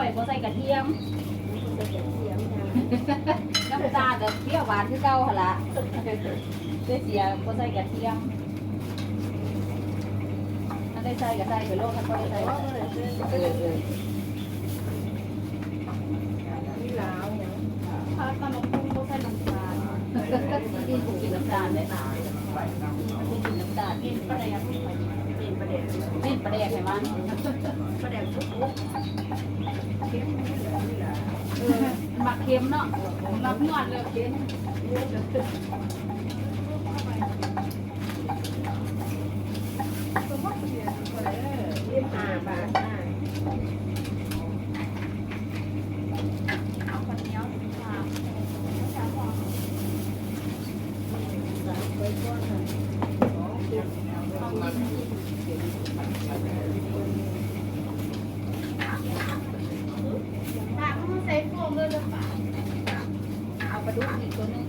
อยบ่ใส่กระเทียมจะเสียเสียงนะน้ำตาลกับเปรี้ยวหวานคือเก่าหนล่ะเสียเสียบ่ใส่กระเทียมถ้าได้ใส่ก็ใส่ไปโลดถ้าบ่ได้ใส่ก็เออเออนี่ลาวเนี่ยถ้าตำบักหุ่งบ่ใส่น้ำตาลกินกินน้ำตาลได้กินน้ำตาลกินปลาแดกเป็นประเด็นเป็นปลาแดกให้มันประเด็นทุกทุกเข้มนี่แหละนี่แหละ เออมัก เค็มเนาะรับนวดเลยเค็ม ยี่ห้าบาทได้ เอาคนเหนียวค่ะ สามไปก้อนสองเจ็ด ปากมันใส่โฟมเลยหรือเปล่าเอาปลาดุกอีกตัวหนึง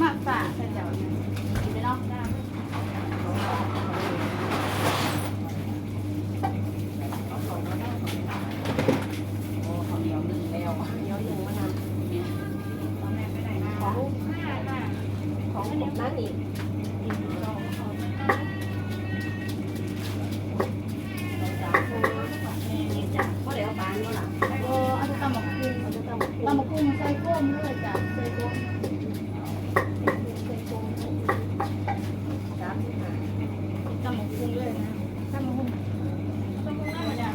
มากฝาใส่เจ้าเนี่ยกินไปเนาะโอ้ข้าวเหนียวนึ่งแล้ว เดี๋ยวอยู่มานานของของผมนั่นอีกสามคนนี่จ้ะก็เดี๋ยวบานก็หลัง โอ้เอาจะตำหมกกุ้ง เขาจะต้อง ตำหมก กุ้งใส่โฟมเลยจ้ะใส่โฟมสามสิบห้าตำหมกกุ้งเลยนะตำหมกกุ้งตำหมกกุ้งธรรมดา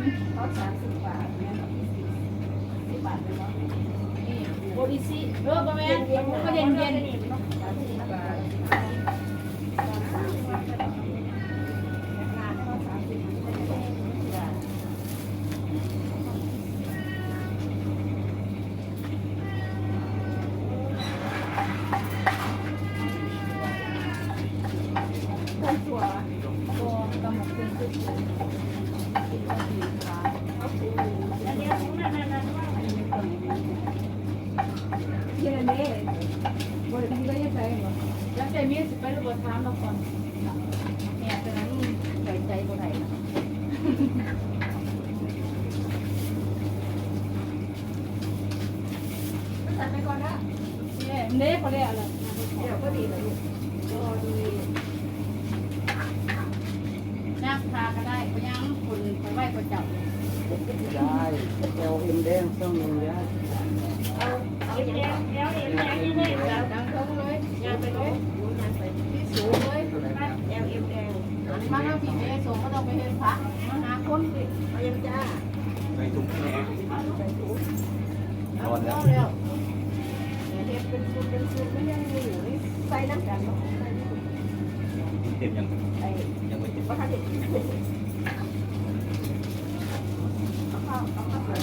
เย็นห้าบาทพอดีห้าสิบบาทเนี่ยสิบบาทเลยเนาะนี่โบดิซิเออประมาณก็เย็นเย็น สามสิบบาทสามสิบบาทงานก็สามสิบบาท ข้าวถั่วตัวตำหมกกุ้งคือกินข้าวดีค่ะ เขาคือ อันนี้นั่นนั่นนั่นว่าอันนี้เป็น เย็นนี่บริษัทก็ยังใช้หรอ แล้วใจมีสิไประ บบถามเราก่อนเนี่ยตอนนั้นใจใจบ่ได้นะสั่งไปก่อนนะเนี่ยเน่เขาเรียกอะไรเดี๋ยวก็ดีเลยรอดีย่างทาก็ได้ก็ย่างคนไปไหว้ก็จับได้เอลเอ็มแดงต้องมีนะเอาเอาอย่างนี้แล้วเอ็มแดง พระมหาคนสิเอายังจ้าไปถุงแห่นอนแล้วเฮ็ดเป็นชุดเป็นชุดไม่ยังอยู่นี่ใส่น้ำกันเนาะเต็มยังยังไม่เต็มประทัดเด็ดเอาข้าวเอาข้าวใส่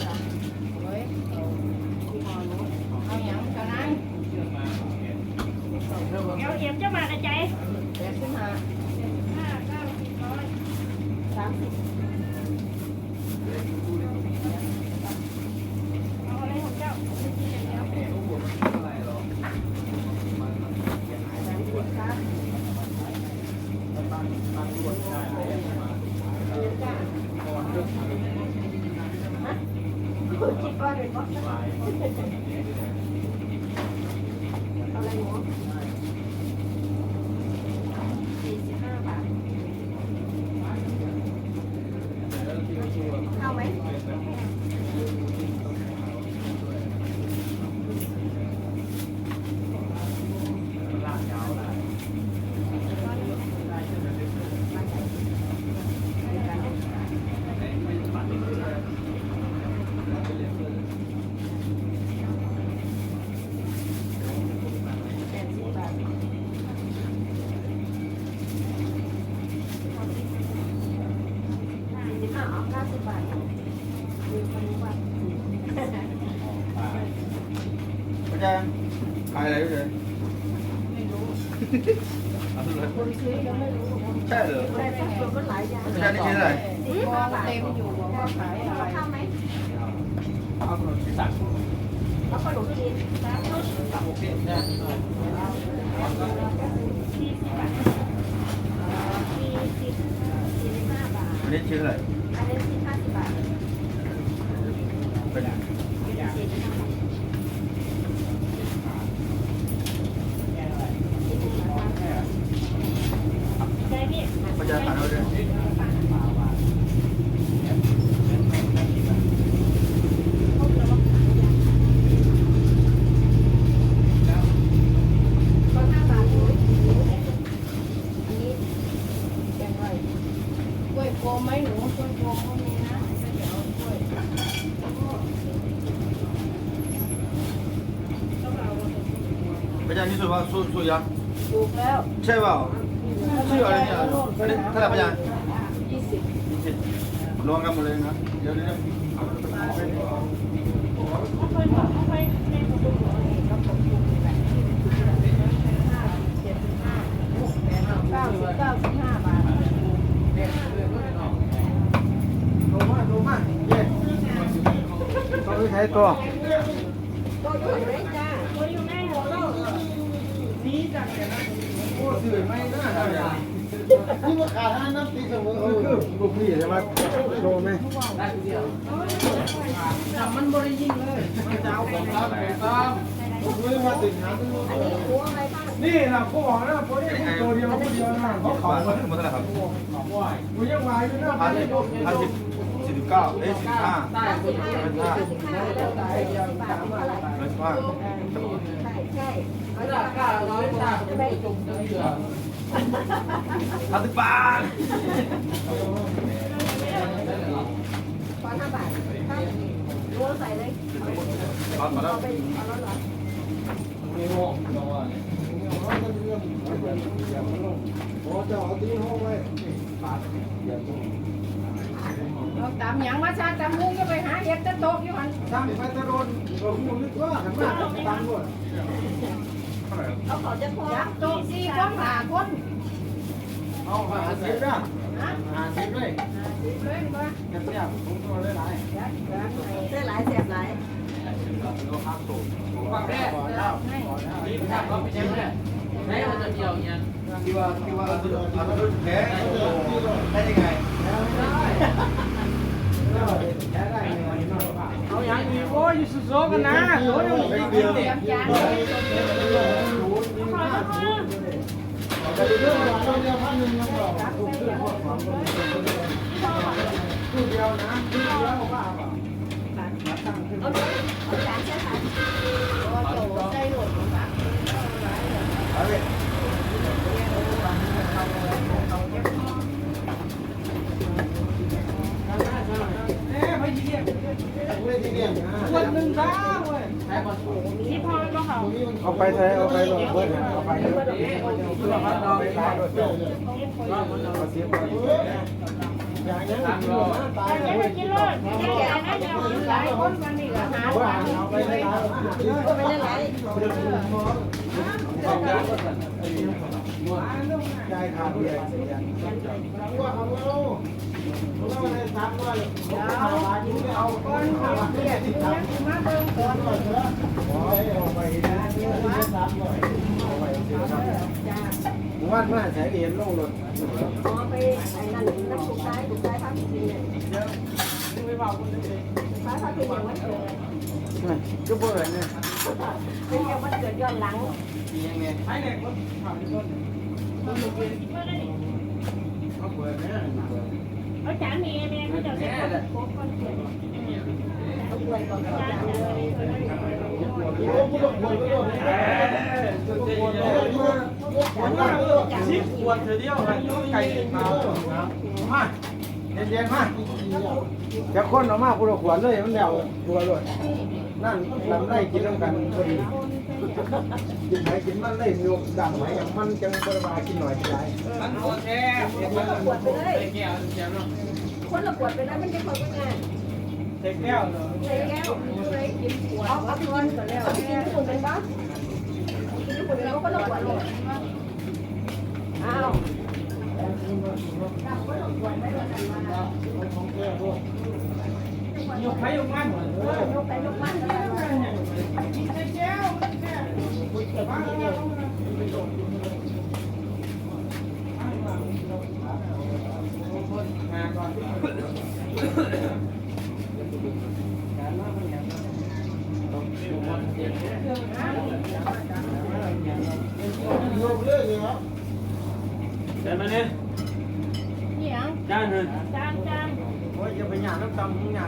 งไม่รู้ใช่เหรอได้ได้ก็หลายอย่างไม่ใช่นี่ใช่อะไรมองเต็มอยู่ว่าขายอะไรทำไหมเอาขนมจีนสักแล้วขนมจีนสักโอเคเนี่ยสี่สิบบาทสี่สิบสี่สิบห้าบาทอันนี้ชิ้นอะไร อันนี้สี่ห้าสิบบาท เป็น ใจพี่ พยาฐานเอาด้วย ก็ห้าบาทเลยอันนี้แกงไรกล้วยโฟมไหมหนูกล้วยโฟมก็มีนะเดี๋ยวเอากล้วย พยานี่สุดว่าสุดสุดยังปลูกแล้วใช่เปล่าชื่ออะไรเนี่ยอันนี้เท่าไหร่พยายี่สิบยี่สิบรวมกันหมดเลยนะเดี๋ยวเดี๋ยวเขาเคยบอกเขาเคยในหมู่บ้านเก้าสิบเก้าสิบห้าบาทโลมาโลมาเย้ต้องไปใช้ตัวก็อยู่ไหนจ้า ตัวอยู่ในหัวเรา โอ้สื่อไม่ น่าได้นี่มาขาดห้าน้ำตีเสมอเออลูกพี่ใช่ไหมโลไหมมันบริยิ่งเลยมันจะเอาของตามของตามไม่มาถึงหาตัวอันนี้หัวอะไรบ้างนี่นะเขาบอกนะพวกนี้ตัวเดียวตัวเดียวนะเขาขอเขาบคุณเท่าไหร่ครับกูยังวายอยู่นะพันพันสิบสิบ เก้าเอ้ยสิบห้าสิบห้าสิบห้าแล้วแต่สิบบาทเท่าไหร่ร้อยสิบห้าใช่ใช่ร้อยบาร้อยบาทจะได้จุ่มเดือดพันสิบบาทขอห้าบาทครับรู้ใส่เลยพันมาแล้วเอาไปเอาแล้วเหรอโอ้ เจ้าเอาตีห้องไว้เราตำหยังมาชาตำมุ้งก็ไปหาเห็ดตะโตกอยู่หันตั้งไปตะโดนเราพูดนึกว่าขันมากตั้งหมดเอาเขาจะพอโตกสี่คนหาคนเอาหาสิบนะฮะหาสิบเลยหาสิบเลยมากันเนี่ยผมตัวได้หลายยัดยัดเส้นหลายเสียบหลายฟังแรกให้คิดว่าคิดว่าเอาตัวเอาตัวแพ้ได้ยังไงเอาอย่างนี้โอ้ยสุด เขาเอาไปใช้เอาไปลงเพื่อนเอาไปเลยเพื่อพัดเราไปขายด้วยเอาเสียไปอย่างนี้ตายแต่เลยกินรถจะแก่น่าจะเอาหลายคนกันนี่ก็หาว่าทางเอาไปใช้ไม่ได้หลายยายขาดเบียร์เสียว่าเอาเราเราในทักว่าเอาเอาก้อนเบียร์ที่ทักมาเบิ่งก่อนก่อนเถอะเอาไปเลยเอาไปเสียครับจ้าว่ามาใช้เรียนลงรถอ๋อไปไอ้นั่นน้ำสุกซ้ายสุกซ้ายพักจริงเนี่ยซ้ายพักจริงอย่างวันเกิดก็เปิดเนี่ยเป็นอย่างวันเกิดย้อนหลังยังไงใช้เด็กรถผ่านต้นเขาเปิดเนี่ยเอาจานนี้แม่ก็จะเสร็จครบคนเกิดเอาป่วยก่อนจ้าสิบข วนเธอเดียวไก่มามาเย็นๆมาจะคนออกมาคุณขวดเลยมันแล้วดัวเลยนั่นลำไส้กินน้ำกันพอดีกินไหนกินมันเลยมีดังไหมมันจังกระบากินหน่อยกินไรมันโอเคคนละขวดไปเลยคนละขวดไปแล้วมันจะพอกันไงใส่แก้วเหรอใส่แก้วเอากินขวดเอาไปกินก่อนแล้วกินคนเป็นบ้ากินคนเป็นบ้าคนละขวดเลย ยกไปยกมันยกไปยกมัน 当兵呀